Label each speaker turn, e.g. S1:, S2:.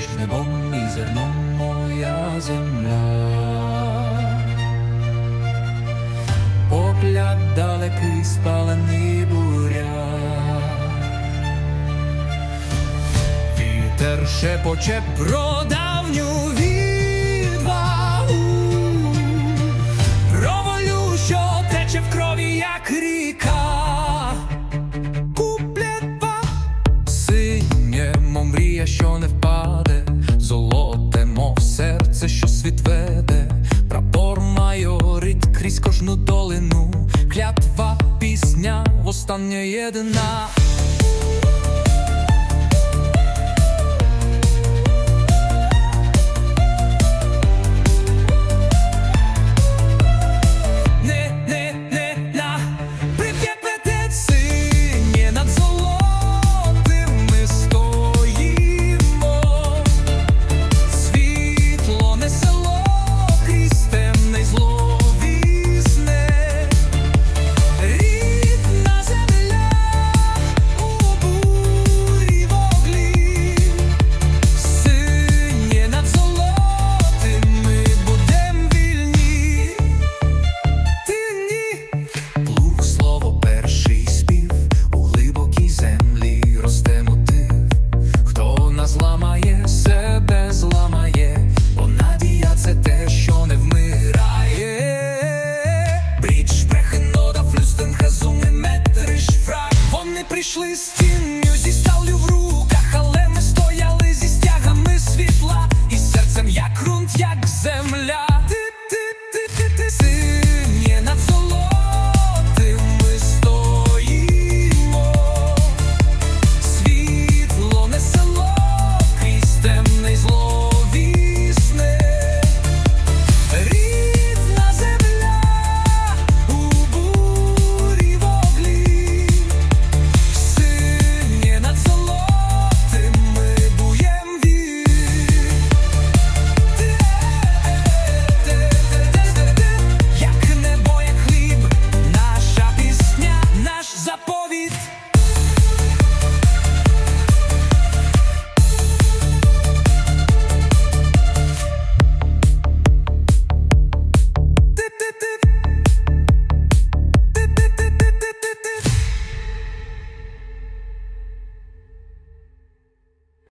S1: між небом і зерном моя земля. Погляд далекий спалений буря. Вітер шепоче про давню відвагу, про волю, що тече в крові, як ріка. Світ веде, прапор майорить крізь кожну долину, клятва пісня, остання єдина. Прийшли з тінню зі сталю в руках, але ми стояли зі стягами світла і серцем як ґрунт, як земля.